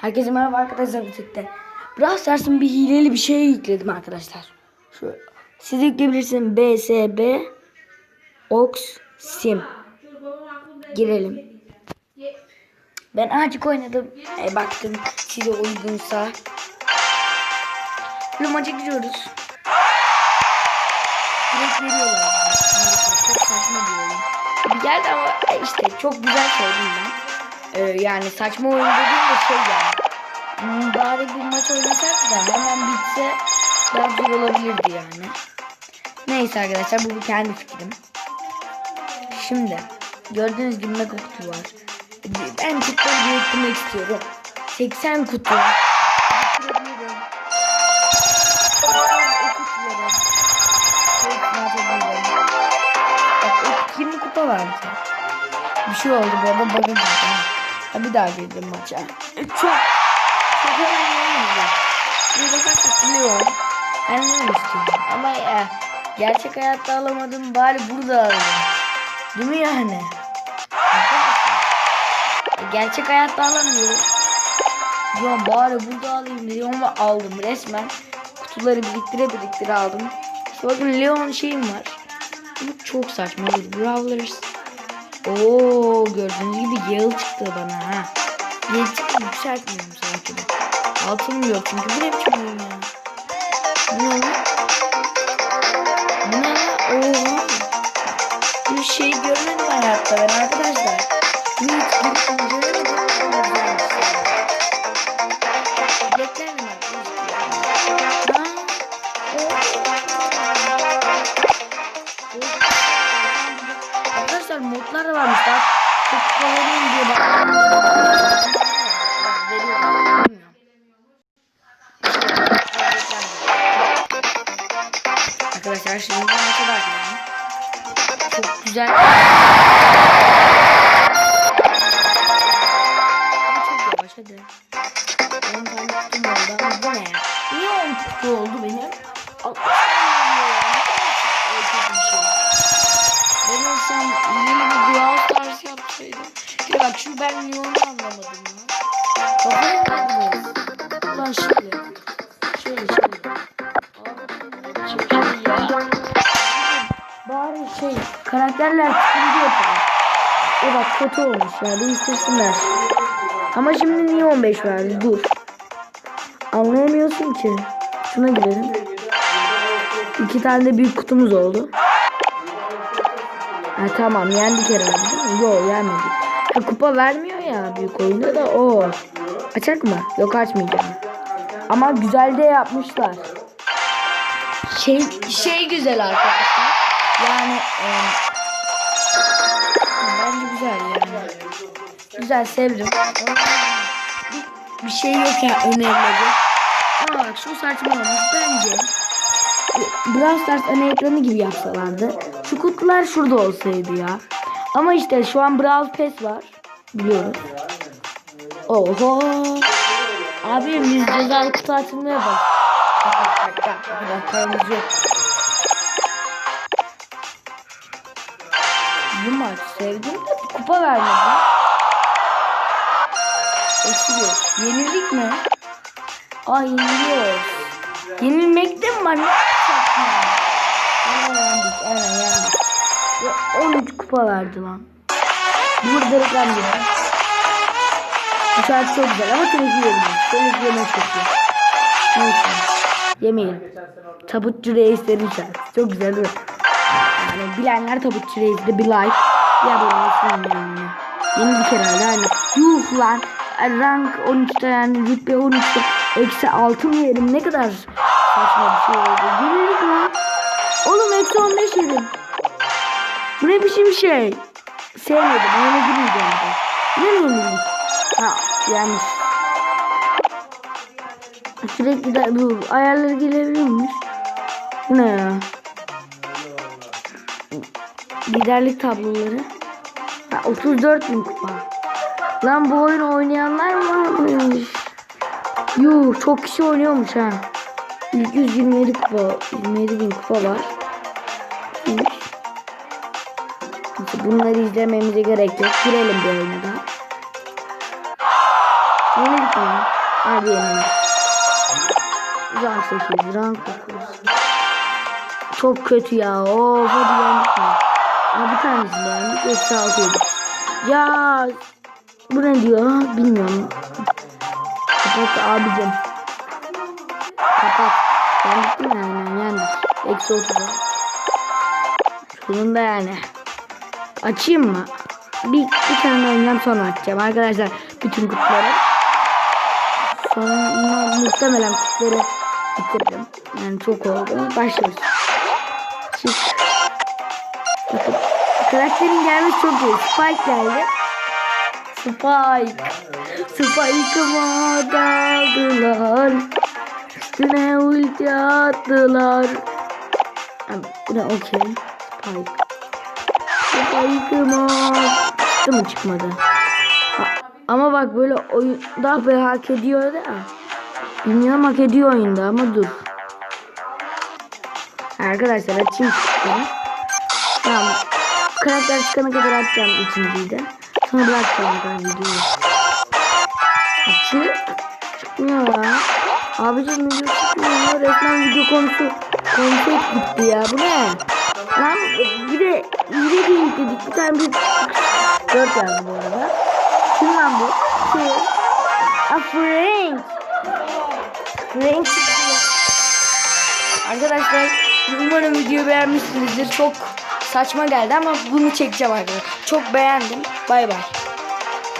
Herkese merhaba arkadaşlar birlikte. Brawl Stars'ın bir hileli bir şey yükledim arkadaşlar. Şu siz yükleyebilirsiniz. BSB Ox Sim. Girelim. Ben azıcık oynadım. E, baktım size uygunsa. Maça giriyoruz. Direkt veriyorlar. Çok saçma bir oyun. Bir geldi ama e, işte çok güzel söyledim ben. Ee, yani saçma oyun dediğim de şey yani. Hmm, Bari bir maç oynasak da hemen bitse daha güzel olabilirdi yani. Neyse arkadaşlar bu kendi fikrim. Şimdi gördüğünüz gibi mega kutu var. Ben kutuları biriktirmek istiyorum. 80 kutu. Bak o 20 kupa var mesela. Bir şey oldu bu arada bana girdi. Ha, bir daha girdim maça. E, Çok çok önemli. Bir bakarsak Leon. Ben Leon istiyorum. Ama ya, gerçek hayatta alamadım bari burada alayım. Değil mi yani? E, Gerçek hayatta alamıyorum. Diyorum bari burada alayım diyorum ve aldım resmen. Kutuları biriktire biriktire aldım. Bakın Leon şeyim var. Bu çok saçma bir Brawlers Oo gördüğünüz gibi yıl çıktı bana ha. Yıl çıktı yükseltmiyorum sanki de. Altınım yok çünkü bu ne biçim ya. Ne? Bu ne? Oha. Bir şey görmedim hayatta ben arkadaşlar. Hiç bir. Ama güzelmiş. Beklerim arkadaşlar. Ha? Modlar da varmış. Daha çok kullanayım diye bak. Veriyorum. Bilmiyorum. Arkadaşlar şimdi maça başlayalım. Çok güzel. Çok yavaş hadi. 10 tane oldu ama bu ne ya? Niye 10 kutu oldu benim? 60 tane oldu ya. Ne kadar kötü bir şey. Olsam yeni bir Brawl Stars yapsaydım. Bir bak şu ben Leon'u anlamadım ya. Kafayı mı yediniz? Ulan şöyle. Şöyle şöyle. Abi, şey ya. Bari şey karakterler sıkıntı yapar. E bak kötü olmuş ya değiştirsinler. Ama şimdi niye 15 verdi? Dur. Anlayamıyorsun ki. Şuna girelim. İki tane de büyük kutumuz oldu. Ha tamam yendik herhalde değil mi? Yok yenmedik. Ha, kupa vermiyor ya büyük oyunda da o. Açak mı? Yok açmayacağım. Ama güzel de yapmışlar. Şey şey güzel arkadaşlar. Yani e, bence güzel yani. Güzel sevdim. Bir, bir şey yok ya önerilecek. Ama bak şu saçmalamış bence. Brawl Stars ana ekranı gibi yapsalardı. Şu kutular şurada olsaydı ya. Ama işte şu an Brawl Pass var. Biliyoruz. Oho. Abi biz cezalı kutu açılmaya bak. Bak. Bu maç sevdim de kupa vermedi. Bir. Yenildik mi? Ay yeniliyoruz. Yenilmekte mi var? Ne yendik. Ve 13 kupa verdi lan. Burada reklam gibi. Bu şarkı çok güzel ama televizyon yemeyiz. Televizyon yemek kötü. Neyse. Yemeyelim. Tabutçu reislerin şarkısı. Çok güzel değil mi? Yani bilenler tabutçu reisde bir like. Ya böyle olsun yani. Yeni bir kere herhalde. Yuh lan. Rank 13'te yani rütbe 13'te. Eksi 6 mı yerim? Ne kadar saçma bir şey oldu. Yenildik lan. Oğlum eksi 15 yedim. Bu ne biçim bir şey? Sevmedim. Öyle girmeyeceğim de. Ne mi yenildik? Ha yanlış. Sürekli de bu ayarları gelebilir miyiz? Bu ne ya? Liderlik tabloları. Ha, 34 bin kupa. Lan bu oyunu oynayanlar mı? Yuh çok kişi oynuyormuş ha. 127 kupa, 27 bin kupa var. Bunları izlememize gerek yok. Girelim bir oyuna da. Yenildik mi? Abi yenildik. Rank 8, rank 9. Çok kötü ya. Of hadi yendik mi? Aa, bir tanesini yendik. Eksi 6 yedik. Ya bu ne diyor? Bilmiyorum. Kapat abicim. Kapat. Yendik mi yani? Yendik. Eksi 30. Sonunda yani. Açayım mı? Bir, bir tane oynayacağım sonra açacağım. Arkadaşlar bütün kutuları. Sonra muhtemelen kutuları bitiririm. Yani çok oldu. Başlıyoruz. Çık. Bakın. Karakterin gelmiş çok iyi. Spike geldi. Spike. Spike'ıma daldılar. Üstüne ulti attılar. Bu da okey. Spike. Spike'ıma. Çıktı mı çıkmadı? Ama bak böyle oyun daha böyle hak ediyor da. Bilmiyorum hak ediyor oyunda ama dur. Arkadaşlar açayım çıktığını. Tamam. Karakter çıkana kadar açacağım ikinciyi de. Sonra bırakacağım ben videoyu. Açayım. Çıkmıyor ya. Abicim video çıkmıyor. Resmen video konusu konsept gitti ya. Bu ne? Lan bir de iyi de yükledik. Bir tane bir dört yazdı bu arada. Kim lan bu? Kim? A Frank. Frank. Arkadaşlar umarım videoyu beğenmişsinizdir. Çok saçma geldi ama bunu çekeceğim arkadaşlar. Çok beğendim. Bay bay.